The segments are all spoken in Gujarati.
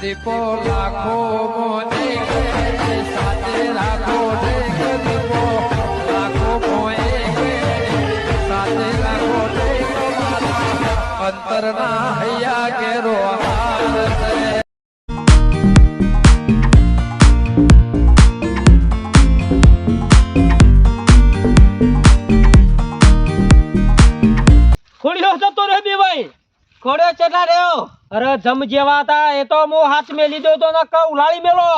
દીપો લાખો મોને સાથે રાખો દીપો. લાખો મોએ સાથે રાખો અંતરના હૈયા કેરો હાર ખોડ્યો જતો રે બી ભાઈ? ખોડ્યો ચેટલા રહ્યો? અરે જમ જેવા હતા એ તો મો હાથ મે લીધો તો ન ક ઉલાળી મેલો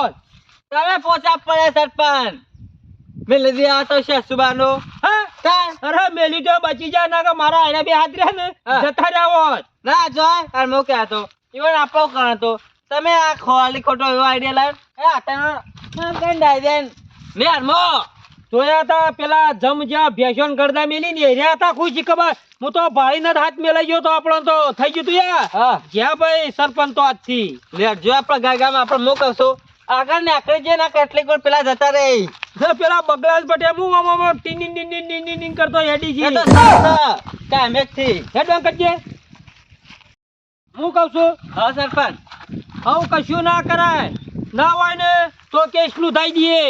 તમે પોચા પડે સરપંચ. મેં લીધી આ તો છે સુબાનો. હા? અરે મે લીધો બચી જા ના કે મારા આડે બે હાથ રહ્યા ને હા. જતા રહ્યા ના જોય અને હું ક્યાં તો ઈવન આપણો કણ હતો? તમે આ ખોવાલી ખોટો એવો આઈડિયા લાવ એ આટાનો ગંડાઈ દેન લે મો જોયા હતા પેલા જમ જ્યાં ગરદા મેલી ને રહ્યા હતા ખુશી ખબર? હું તો ભાઈ ને હાથ મેલાઈ ગયો તો આપણો તો થઈ ગયું તું યાર. જ્યાં ભાઈ સરપંચ તો આજથી લે જો આપણા ગાગામાં આપણે હું આગળ ને આકડી જે ના કેટલીક વાર પેલા જતા રે પેલા બગલાસ બટે હું આમ આમ આમ ટીન ટીન ટીન ટીન ટીન ટીન કરતો હેડી તો જી. ટાઈમે થી કરજે હું કહું છું? હા સરપંચ. આવું કશું ના કરાય. ના હોય ને તો કેસનું થઈ દઈએ.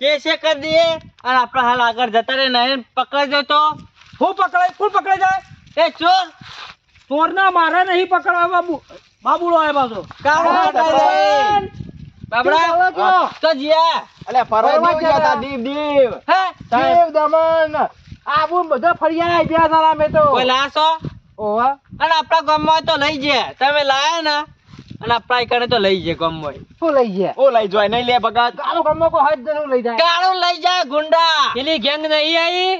કેસે કરી દઈએ અને આપણે હાલ આગળ જતા રે નહીં પકડજો તો? હું પકડાય? કોણ પકડાઈ જાય? એ ચોર! ચોર ના મારે નહીં પકડાય બાબુ બાબુડો આવ્યો પાછો! બાબડા? તો જીયા. અલે ફરવા ફરવા ગયા ગયા દીપ દીપ હે? દીપ દમન આબુ બધા ફરિયા ગયા સારા મેં તો. કોઈ લાશો. ઓવા અને આપણા ગામમાં હોય તો લઈ જાય. તમે લાયા ને? અને આપણા એકને તો લઈ જાય ગમ. હોય. શું લઈ જાય? ઓ લઈ જાય નહીં લે ભગત કાળો ગમો કો હાથ જનું લઈ જાય. કાળો લઈ જાય ગુંડા. પેલી ગેંગ નહીં આવી.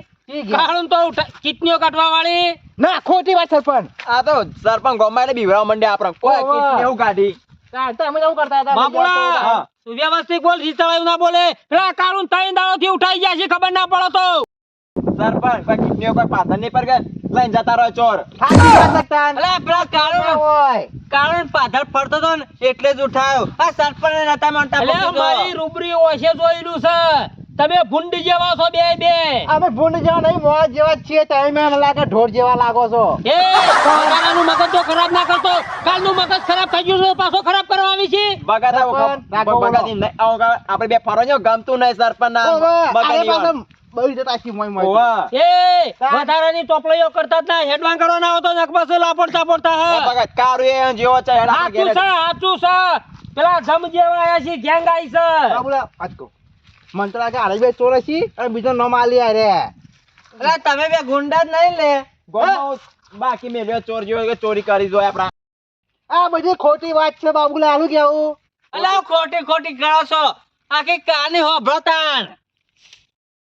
કાળું તો કિટનીઓ કાઢવા વાળી. ના ખોટી વાત સરપંચ આ તો સરપંચ ગોમાઈને બીવરાવ મંડે આપણે. કોઈ કિટની એવું કાઢી. તમે એવું કરતા હતા બાબુડા સુવ્યવસ્થિત બોલ રીતળાયું ના બોલે. પેલા કાળું ત્રણ દાડો થી ઉઠાઈ ગયા છે ખબર ના પડો તો સરપંચ કોઈ કીટનીઓ કોઈ પાછળ નહીં પર ગયા લઈને જતા રહ્યો ચોર. કારણ પાછળ ફરતો હતો ને એટલે જ ઉઠાયો. આ સરપંચ નતા માનતા મારી રૂબરી ઓછે જોયેલું છે. તમે ભૂંડ જેવા છો બે બે. અમે ભૂંડ જેવા નહીં મોજ જેવા છીએ. તમે એમ લાગે ઢોર જેવા લાગો છો. એ કાલનું મગજ તો ખરાબ ના કરતો કાલનું મગજ ખરાબ થઈ ગયું છે પાછો ખરાબ કરવા આવી છે. બગાતા રાખો. બગાતી નહીં આવો. કા- આપણે બે ફરો ગમતું નહીં સરપંચ ના બગાડી વાત. ઓવા. એ વધારાની ટોપલીઓ કરતા જ ના હેડવાન કરો ના હોતો નખ પાસે લાપડતા પડતા એ હા બગાત કારું એ જેવો છે હેડા ઘેરે. છે સાચું છે પેલા જમ જેવા આયા છે ગેંગ આઈ છે બાબુલા, આજકો. મને તો લાગે આરે બે ચોર અને બીજો નો માલી આ રે અરે તમે બે ગુંડા જ નહીં લે ગોમો બાકી મેં બે ચોર જેવો કે ચોરી કરી જો આપડા આ બધી ખોટી વાત છે બાબુલા આલું કેવું અલા ખોટી ખોટી કરો છો આખી કાની હો તાણ સરપંચ! દોડો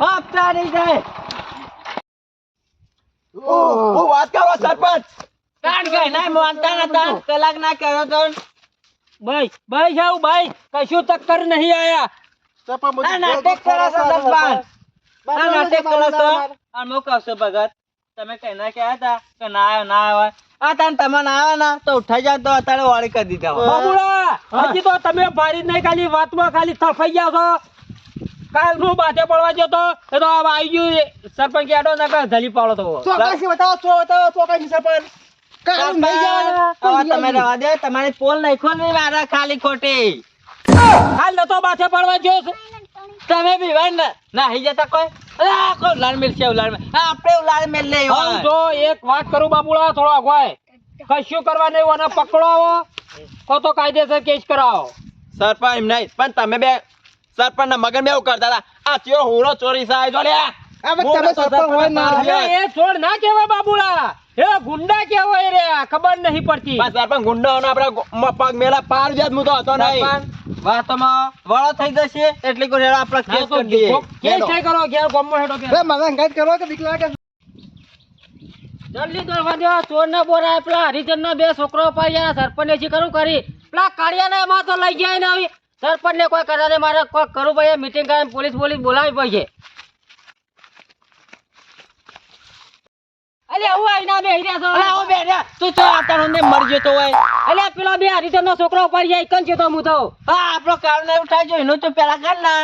હપ્તા નહીં જાય ઓ વાત કરો સરપંચ. કાઢ ગઈ ના માનતા નતા કલાક ના કર્યો તો. ભાઈ ભાઈ જાવ ભાઈ. કશું ટક્કર નહીં આયા. સરપંચ નાટક કરો સરપંચ. આ નાટક કરો છો. આ કહું છું ભગત. તમે કઈ ના કહેતા હતા કે ના આવ્યો ના આવ્યો? આ તાન તમે ના આવ્યા ના તો ઉઠાઈ જાય તો અત્યારે વાળી કરી દીધા. હજી તો તમે ભારી નહીં ખાલી વાતમાં ખાલી થફાઈ ગયા છો. કાલ હું બાથે પડવા ગયો તો એ તો આવી ગયું સરપંચ એડો ના ધલી પાડો તો. ચોકાસી બતાવો ચો બતાવો ચોકાસી સરપંચ. કારું નહીં જવાના. તમે રહેવા દો તમારી પોલ નાખો ને મારા ખાલી ખોટી. હાલ નતો બાથે પડવા ગયો તમે બી ભાઈ ના નાહી જતા કોઈ? અરે આ કોઈ મેલ છે મેલ. આપણે ઉલાળ મેલ લે આમ જો એક વાત કરું બાબુડા થોડો અગવાય. કશું કરવા નહીં અને પકડો કો તો કાયદેસર કેસ કરાવો. સરપંચ એમ નહીં પણ તમે બે સરપંચ ના મગન બે એવું કરતા હતા. આ ચિયો હુરો ચોરી સાહેબ જો લે તમે સરપંચ હોય ના એ છોડ ના કહેવાય બાબુડા. એ ગુંડા કહેવાય રે ખબર નહીં પડતી. સરપંચ ગુંડો આપડા પગ મેલા પાર જાત હું તો હતો નહીં. સરપંચ, વળો થઈ જશે એટલે કોઈ હેડો આપણે કેસ કરી દઈએ. કેસ નહીં કરો ઘેર ગમો હેડો ઘેર. મને અંગાત કરો કે બીક લાગે? જલ્દી દોડવા દો ચોર ને બોરાય પેલા હરિચંદ બે છોકરો પાડ્યા સરપંચ જી કરું કરી. પેલા કાળિયા ને એમાં તો લઈ ગયા ને સરપંચ ને કોઈ કરાને મારે કોઈ કરવું પડે મીટિંગ કરીને પોલીસ પોલીસ બોલાવી પડશે. અલે હું આઈના બે હીરા છો? અલા, આવો બે રહ્યા. તું તો આ તારો ને મરી જતો હોય. અલે પેલો બે છોકરો ઉપર જાય કન છે તો હું તો. હા આપણો કારણ એવું થાય તો પેલા કર ના.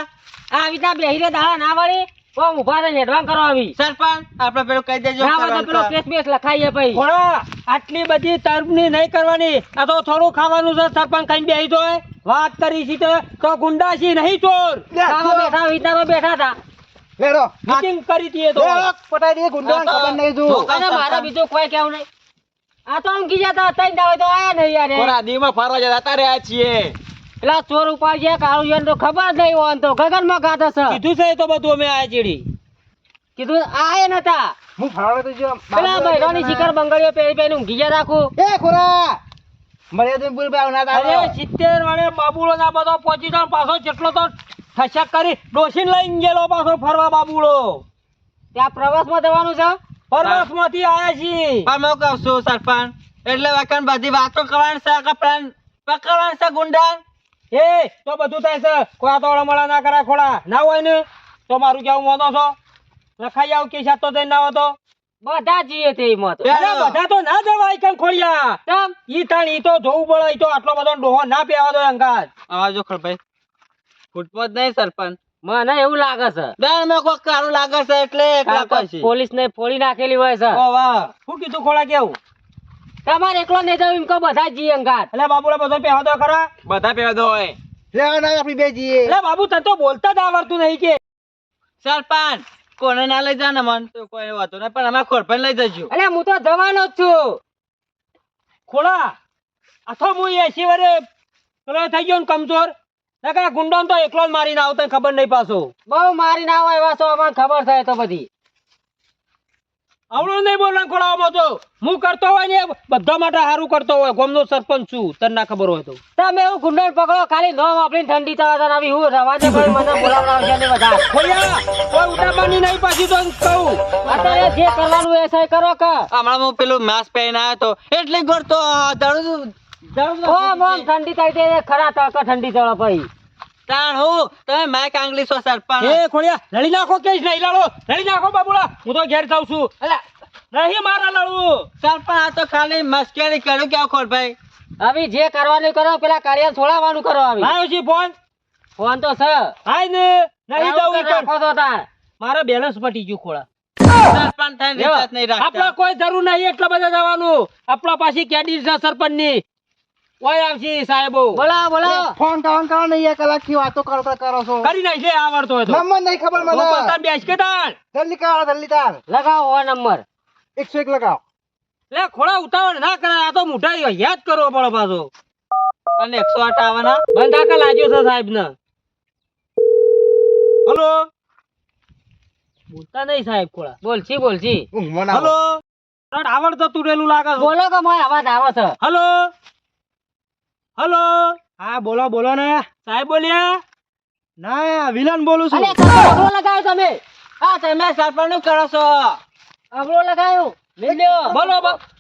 આ રીતના બે હીરે દાડા ના વળી. કોમ ઊભા રહીને કરવા આવી. સરપંચ આપણે પેલું કહી દેજો ના પેલો કેસ બેસ લખાઈએ ખોળા આટલી બધી તરફની નહીં કરવાની. આ તો થોડું ખાવાનું છે સરપંચ ખાઈને બેસી તો વાત કરી છે તો તો ગુંડા છે નહીં ચોર. બેઠા વિચારો બેઠા હતા. લેડો મીટિંગ કરી દીએ તો. પટાઈ દઈએ ગુંડા ખબર નહીં જો અને મારા બીજો કોઈ કેવું નહીં. આ તો ઊંઘી જતા ત્રણ દાવે તો આયા નહીં યાર થોડા દીમાં ફરવા જતા તારે આ છીએ. પેલા ચોર ઉપાડ છે કાળું યન તો ખબર જ નહીં હોય તો. ગગનમાં ગાતા છે કીધું છે તો બધું અમે આ ચીડી. કીધું આયા નતા. હું ફાળો તો જો પેલા બૈરાની શિખર બંગડીઓ પહેરી પહેરી ઊંઘી ગયા રાખું. એ ખોરા! મર્યાદા પૂરી ભાવ ના અરે સિત્તેર વાળે બાબુડો ના બધો પહોંચી જાવ પાછો જેટલો તો ઠસક કરી. ડોસીને લઈને ગયેલો પાછો ફરવા બાબુડો ત્યાં પ્રવાસમાં જવાનું છે? પરવાસમાંથી છીએ. પણ હું કહું છું સરપંચ એટલે વાકણ બધી વાતો કરવાની છે કે પ્લાન છે ગુંડા એ તો બધું થાય છે. કોઈ આ તો ના કરા ખોડા. ના હોય ને તો મારું કેવું મોનો છો? લખાઈ આવું કે તો જઈને ના હોય તો? બધા જઈએ તે મત અરે બધા તો ના જવાય કેમ ખોળિયા તમ ઈ તાણ ઈ તો જોવું પડે ઈ તો આટલો બધો ડોહો ના પેવા દો અંગાજ આવા જો ખરભાઈ ફૂટપોટ નહીં સરપંચ. મને એવું લાગે છે. બેન મે કોક કારું લાગે છે એટલે એકલા કોઈ પોલીસ ને ફોડી નાખેલી હોય છે. ઓ વાહ. શું કીધું ખોળા કેવું? તમારે એકલો ને જાવ એમ કો બધા જઈએ અંગાજ એટલે બાબુડા બધો પેવા દો ખરા. બધા પેવા દો હોય. લે ના આપણી બે જઈએ એટલે બાબુ તને તો બોલતા જ આવડતું નહીં કે. સરપંચ કોને ના લઈ જા ને મન તો કોઈ વાતો નહીં પણ અમારે ખોરફાઈ લઈ જજો. અરે હું તો જવાનો જ છું. ખોડા અથવા હું એસી વરે પેલો થઈ ગયો ને કમજોર. નકર ગુંડો તો એકલો જ મારીને આવતો ખબર નહીં પાછો. બહુ મારી ના હોય એવા છો અમને ખબર થાય તો બધી. આવડું નહીં બોલવાનું ખોડાવામાં તો હું કરતો હોય ને બધા માટે સારું કરતો હોય. ગોમનો સરપંચ છું તને ના ખબર હોય તો. તમે એવું ગુંડણ પકડો ખાલી નોમ આપણી ઠંડી તવા આવી હું રવાજે ભાઈ મને બોલાવડાવશે ને બધા. ખોયા કોઈ ઉડાબાની નહીં પાછી તો કહું. અત્યારે જે કરવાનું એ સહી કરો કે. હમણાં હું પેલું માસ્ક પહેરીને આવ્યો તો એટલે ગોળતો દડું દળ ઓ મોમ ઠંડી થાય તે ખરા તડકા ઠંડી ચડો પછી. તાણ હું તમે માય કાંગલી છો સરપંચ. એ ખોડિયા લડી નાખો કેસ નહીં લડો લડી નાખો બાબુલા. હું તો ઘેર જાઉં છું. અલા, નહીં મારા લડવું. સરપંચ આ તો ખાલી મસ્કેરી કર્યું કે ખોરભાઈ હવે જે કરવાનું કરો પેલા કાર્ય છોડાવવાનું કરો હવે. લાવ્યો છે ફોન? ફોન તો છે. હાય ને નહીં દઉં કરી નાખો તો તાર. મારે બેલેન્સ પટી ગયું ખોળા સરપંચ થઈને નહીં આપણા કોઈ જરૂર નહીં એટલા બધા જવાનું. આપણા પાછી કેડી છે સરપંચની ઓય આવશે સાહેબો? બોલાવો બોલાવો ફોન કરવાનું કારણ નહીં એક કલાકથી વાતો કરો કરો છો. કરી નાખશે આવડતો હોય તો. નંબર નહીં ખબર તો પણ તાર બેસ કે તાર? જલ્દી કાઢો જલ્દી તાર. લગાવો ઓ નંબર. એકસો એક લગાવો. લે ખોડા ઉતાવળ ના કરાય આ તો મોટા યાદ કરવો પડે પાછો. અને એકસો આઠ આવવાના બંધ આકા લાગ્યો છે સાહેબ ને હલો? બોલતા નહીં સાહેબ ખોડા બોલછી બોલછી ઊંઘમાં ના હલો? તાર આવડતો તુરેલું લાગે બોલો કે મારો અવાજ આવે છે. હલો? હલો? હા બોલો બોલો ને. સાહેબ બોલ્યા? ના વિલન બોલું છું. અબળો લગાવ્યો તમે. હા તમે સરપંચનું કરો છો. અબળો લ્યો બોલો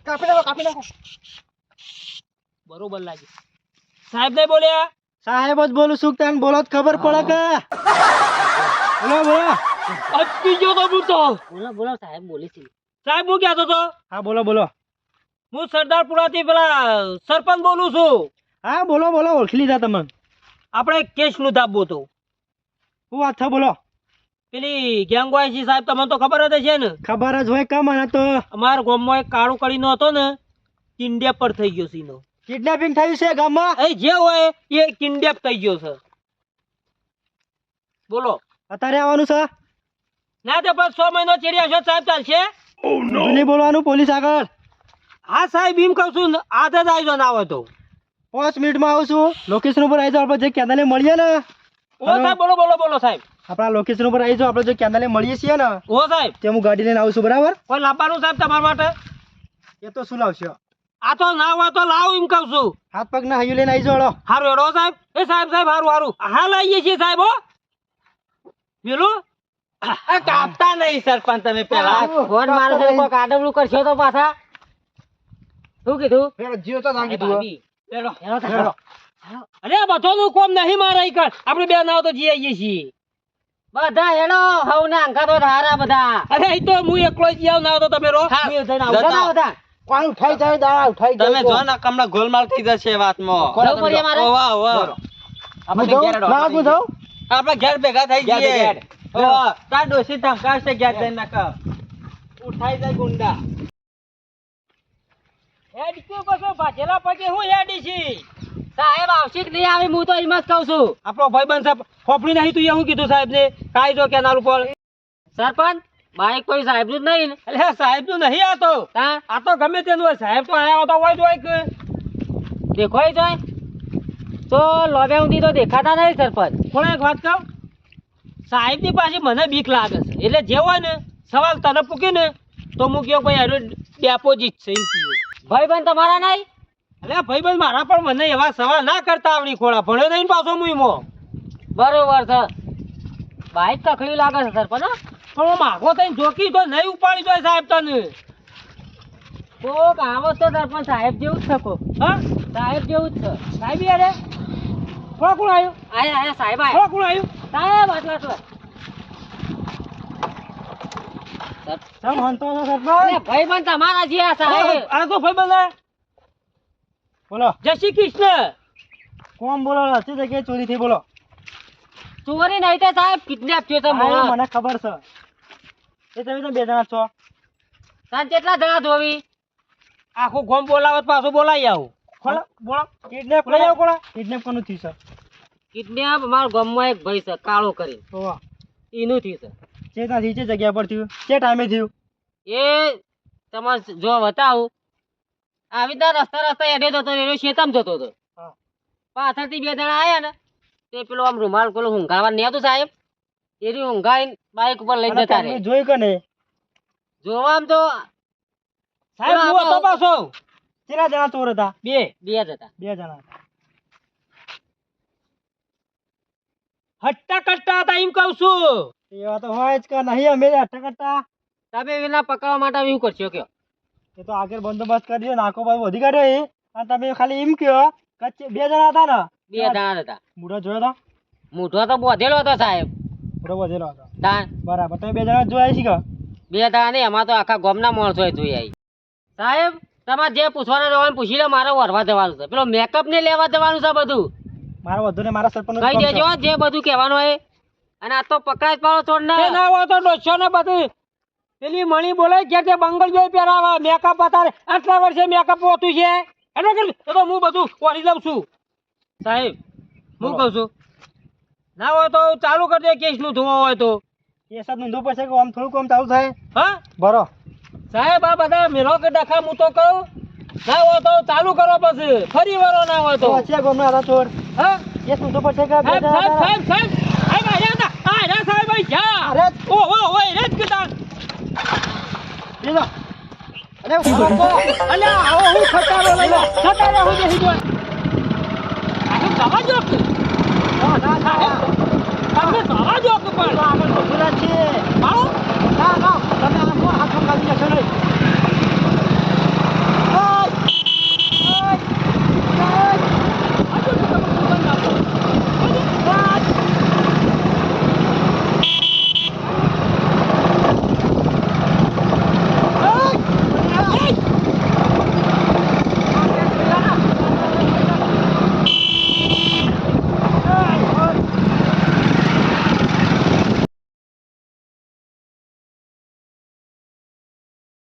કાપી નાખો કાપી નાખો. બરોબર લાગે સાહેબ નહીં બોલ્યા? સાહેબ જ બોલું છું તને બોલો જ ખબર પડે કે? બોલો બોલો. અટકી ગયો તો હું તો. બોલો બોલો સાહેબ બોલી છે. સાહેબ હું કહેતો તો હા બોલો બોલો. હું સરદારપુરાથી પેલા સરપંચ બોલું છું. હા બોલો બોલો ઓળખી લીધા તમે. આપણે કેસનું ધાબો તો શું વાત છે બોલો. પેલી ગેંગવાઈસી સાહેબ તમને તો ખબર જ છે ને? ખબર જ હોય કમ અને તો. અમારા ગામમાં એક કાળો કડીનો હતો ને કિડનેપ પર થઈ ગયો છે કિડનેપિંગ થયું છે ગામમાં? એ જે હોય એ કિડનેપ થઈ ગયો છે. બોલો. અત્યારે આવવાનું છે? ના તો પણ સો મહિનો ચીડિયા છો સાહેબ ચાલશે? નહીં બોલવાનું પોલીસ આગળ. હા સાહેબ એમ કહું છું આજ જ આવજો ના આવે તો. પાંચ મિનિટમાં આવું છું. લોકેશન ઉપર આવી જાઓ આપણે જે કેનાલે મળીએ ને. ઓ સાહેબ બોલો બોલો બોલો સાહેબ. આપણા લોકેશન ઉપર આવી જાઓ આપણે જે કેનાલે મળીએ છીએ ને ઓ સાહેબ. તે હું ગાડી લઈને આવું છું બરાબર? કોઈ લાવવાનું સાહેબ તમારા માટે. એ તો શું લાવશો? આ તો ના હોય તો લાવ એમ કહું છું. હાથ પગ ના હૈયું લઈને આવી જાઓ હારું એડો સાહેબ. એ સાહેબ સાહેબ હારું હારું. હા આવીએ છીએ સાહેબ હો. પેલું? કાપતા નહીં સરપંચ તમે પેલા. ફોન મારો છે કોઈક કરશો તો પાછા. શું કીધું? લેડો. હેલો. તો હેલો. અરે બધોનું કોમ નહીં મારે ઈ કર આપણે બે નાવ તો જઈ આવીએ છીએ. બધા હેડો હવ ના અંકા તો ધારા બધા. અરે એ તો હું એકલો જ આવ નાવ તો તમે રો કોણ ઉઠાઈ જાય દાડા ઉઠાઈ તમે જો ને કમળા ગોલમાલ થઈ જશે વાતમાં. પડે મારે. ઓવા, ઓવા. આપણે ઘેર ના હું જાઉં આપણે ઘેર ભેગા થઈ જઈએ. ઓવા, તાર ડોશી ધમકાવશે ઘેર જઈને નકર. ઉઠાઈ જાય ગુંડા. હેડ કે કશો ભાજેલા પગે હું હેડી છી સાહેબ આવશે કે નહીં આવે હું તો એમ જ કહું છું. આપણો ભાઈબંધ સાહેબ ખોપડી નહીં તું એવું કીધું સાહેબ ને કાયદો કેનાલ ઉપર? સરપંચ બાઈક કોઈ સાહેબનું નહીં એટલે સાહેબનું નહીં આ તો આ તો ગમે તેનું હોય. સાહેબ તો આયા તો હોય જ હોય કે? દેખોય જોય. તો લોબે ઊંધી તો દેખાતા નહીં સરપંચ. પણ એક વાત કહું? સાહેબની પાસે મને બીક લાગે છે. એટલે જે હોય ને સવાલ તને પૂકી ને તો હું કહ્યું ભાઈ હારું ડેપોઝિટ છે એમ કહ્યું. ભાઈ બંધ તમારા નહીં? એટલે ભાઈબંધ મારા પણ મને એવા સવાલ ના કરતા આવડી ખોળા. ભણ્યો નહીં પાછો હું ઈમો બરોબર છે. બાઈક તકલી લાગે છે સરપંચ હો. પણ હું માગો થઈને જોકી તો નહીં ઉપાડી જોઈએ સાહેબ તને. કોક આવો તો સરપંચ સાહેબ જેવું જ થકો હા? સાહેબ જેવું જ છે. સાહેબ યાર કોણ કોણ આવ્યું આયા આયા સાહેબ આયા. કોણ કોણ આવ્યું સાહેબ આટલા આટલા સમ હંતો છો સરપંચ ભાઈ. બંધ તમારા જે આ સાહેબ. આ તો ભાઈબંધ આયા. બોલો. જય શ્રી કૃષ્ણ. કોણ બોલો? હસી જગ્યાએ ચોરી થઈ બોલો. ચોરી નહીં તે સાહેબ કિડનેપ થયો તો મને ખબર છે. એ તમે તો બે જણા છો. તાન કેટલા જણા ધોવી. આખું ગોમ બોલાવત પાછું બોલાઈ આવું. ખોલો બોલો. કિડનેપ લઈ આવો કોલા કિડનેપ કોનું થયું છે કિડનેપ અમારા ગામમાં એક ભાઈ છે કાળો કરી એનું થયું છે ત્યાંથી જે જગ્યા પર થયું જે ટાઈમે થયું. એ તમારે જો બતાવું આવી રીતના રસ્તા રસ્તા એડે જતો એનો શેતામ જતો હતો પાછળથી બે જણા આવ્યા ને તે પેલો આમ રૂમાલ પેલો ઊંઘાડવા નહીં આવતું સાહેબ. એની ઊંઘાઈને બાઇક ઉપર લઈ જતા તમે રહે જોયું કે નહીં? જોવા આમ તો સાહેબ પાછો. કેટલા જણા ચોર હતા? બે. બે જ હતા. બે જણા. હટ્ટા કટ્ટા હતા એમ કહું છું. એવા તો હોય જ કે નહીં અમે અટક કરતા. તમે એના પકડવા માટે એવું કરશો કયો એ તો આગળ બંદોબસ્ત કરી દો નાકો ભાઈ વધી કાઢ્યો એ. અને તમે ખાલી એમ કહો કે બે જણા હતા ને? બે જણા હતા. મૂઢો જોયો હતો? મૂઢો તો બોધેલો હતો સાહેબ. મૂઢો વધેલો હતો. તાન બરાબર તમે બે જણા જોયા છે કે? બે જણા નહીં એમાં તો આખા ગામના માણસો જોઈ આવી સાહેબ તમારે જે પૂછવાનું રહેવાનું પૂછી લો મારે વરવા જવાનું છે. પેલો મેકઅપ ને લેવા જવાનું છે બધું. મારા વધુ ને મારા સરપંચ કહી દેજો જે બધું કહેવાનું હોય. અને આ તો પકડાય પાડો છોડ ને. ના હોય તો ડોસો ને બધી. પેલી મણી બોલે કે તે બંગલ જોઈ પહેરાવા. મેકઅપ અત્યારે આટલા વર્ષે મેકઅપ હોતું છે. એટલે કે તો હું બધું કરી લઉં છું. સાહેબ હું કહું છું. ના હોય તો ચાલુ કરી દે કેસનું ધોવા હોય તો. કેસ જ નોંધવું પડશે કે આમ થોડું કામ ચાલુ થાય. હા? બરો સાહેબ આ બધા મેળો કે ડખા હું તો કહું. ના હોય તો ચાલુ કરો પછી. ફરી વરો ના હોય તો. તો છે ગોમના ચોર હા? કેસ નોંધવું પડશે કે સાહેબ સાહેબ સાહેબ. સાહેબ સાહેબ હતા આયા સાહેબ જા. અરે. ઓ ઓ ઓ રે જ કીધા. લીધો અરે અલ્યા આવો હું ખટારો લઈ ખટારો હું બેસી ગયો. આખું દવા જો કે ના ના. ના તમને દવા જો કે પણ આગળ બધું છે. આવો ના ના. તમે આખો હાથ કાઢી જશો નહીં!